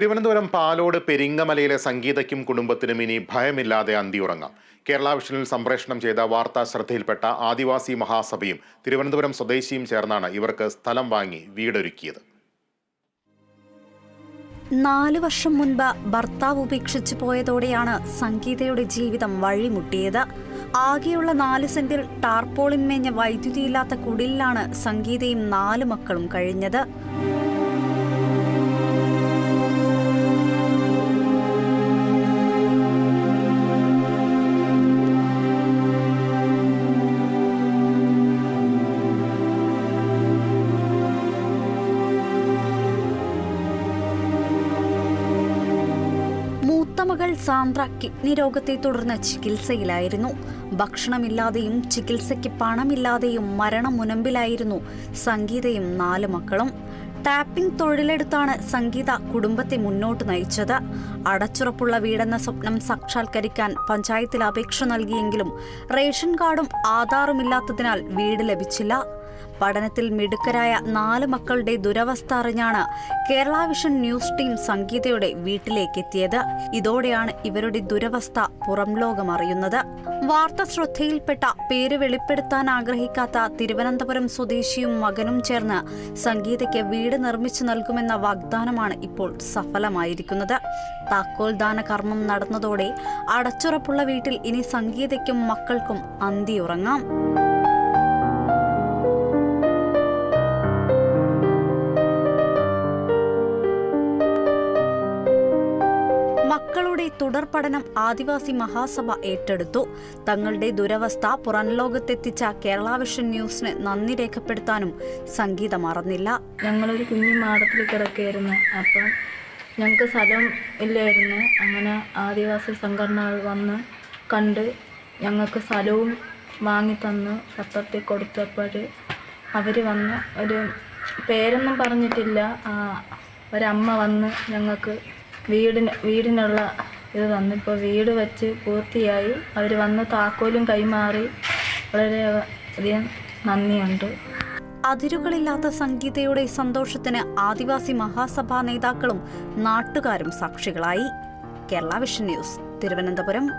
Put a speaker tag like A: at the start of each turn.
A: തിരുവനന്തപുരം പാലോട് പെരിങ്ങമലയിലെ സംഗീതയ്ക്കും കുടുംബത്തിനും ഇനി ഭയമില്ലാതെ അന്തിയുറങ്ങാം. കേരള വിഷനിൽ സംപ്രേഷണം ചെയ്ത വാർത്താ ശ്രദ്ധയിൽപ്പെട്ട ആദിവാസി മഹാസഭയും തിരുവനന്തപുരം സ്വദേശിയും ചേർന്നാണ് ഇവർക്ക് സ്ഥലം വാങ്ങി വീടൊരുക്കിയത്.
B: നാല് വർഷം മുൻപ് ഭർത്താവ് ഉപേക്ഷിച്ചു പോയതോടെയാണ് സംഗീതയുടെ ജീവിതം വഴിമുട്ടിയത്. ആകെയുള്ള നാല് സെന്റിൽ ടാർപോളിൻ മേഞ്ഞ വൈദ്യുതിയില്ലാത്ത കുടിലാണ് സംഗീതയും നാല് മക്കളും കഴിഞ്ഞത്. മകൾ സാന്ദ്ര കിഡ്നി രോഗത്തെ തുടർന്ന് ചികിത്സയിലായിരുന്നു. ഭക്ഷണമില്ലാതെയും ചികിത്സയ്ക്ക് പണമില്ലാതെയും മരണം മുനമ്പിലായിരുന്നു സംഗീതയും നാല് മക്കളും. ടാപ്പിംഗ് തൊഴിലെടുത്താണ് സംഗീത കുടുംബത്തെ മുന്നോട്ട് നയിച്ചത്. അടച്ചുറപ്പുള്ള വീടെന്ന സ്വപ്നം സാക്ഷാത്കരിക്കാൻ പഞ്ചായത്തിൽ അപേക്ഷ നൽകിയെങ്കിലും റേഷൻ കാർഡും ആധാറുമില്ലാത്തതിനാൽ വീട് ലഭിച്ചില്ല. പഠനത്തിൽ മിടുക്കരായ നാല് മക്കളുടെ ദുരവസ്ഥ അറിഞ്ഞാണ് കേരള വിഷൻ ന്യൂസ് ടീം സംഗീതയുടെ വീട്ടിലേക്കെത്തിയത്. ഇതോടെയാണ് ഇവരുടെ ദുരവസ്ഥ പുറം ലോകം അറിയുന്നത്. വാർത്ത ശ്രദ്ധയിൽപ്പെട്ട പേര് വെളിപ്പെടുത്താൻ ആഗ്രഹിക്കാത്ത തിരുവനന്തപുരം സ്വദേശിയും മകനും ചേർന്ന് സംഗീതയ്ക്ക് വീട് നിർമ്മിച്ചു നൽകുമെന്ന വാഗ്ദാനമാണ് ഇപ്പോൾ സഫലമായിരിക്കുന്നത്. താക്കോൽ ദാന കർമ്മം നടന്നതോടെ അടച്ചുറപ്പുള്ള വീട്ടിൽ ഇനി സംഗീതയ്ക്കും മക്കൾക്കും അന്തിയുറങ്ങാം മക്കളുടെ തുടർ പഠനം ആദിവാസി മഹാസഭ ഏറ്റെടുത്തു. തങ്ങളുടെ ദുരവസ്ഥ പുറം ലോകത്തെത്തിച്ച കേരള വിഷൻ ന്യൂസിന് നന്ദി രേഖപ്പെടുത്താനും സംഗീത മറന്നില്ല.
C: ഞങ്ങളൊരു കുഞ്ഞു മാടത്തിൽ കിടക്കുകയായിരുന്നു. അപ്പം ഞങ്ങൾക്ക് സ്ഥലം ഇല്ലായിരുന്നു. അങ്ങനെ ആദിവാസി സംഘടനകൾ വന്ന് കണ്ട് ഞങ്ങൾക്ക് സ്ഥലവും വാങ്ങി തന്ന് പത്രത്തിൽ കൊടുത്തപ്പോൾ അവർ വന്ന് ഒരു പേരൊന്നും പറഞ്ഞിട്ടില്ല. ഒരമ്മ വന്ന് ഞങ്ങൾക്ക് വീടിന് വീടിനുള്ള ഇത് തന്നു ഇപ്പോൾ വീട് വെച്ച് പൂർത്തിയായി. അവർ വന്ന് താക്കോലും കൈമാറി. വളരെ അധികം നന്ദിയുണ്ട്.
B: അതിരുകളില്ലാത്ത സംഗീതയുടെ സന്തോഷത്തിന് ആദിവാസി മഹാസഭാ നേതാക്കളും നാട്ടുകാരും സാക്ഷികളായി. Kerala vision news Thiruvananthapuram.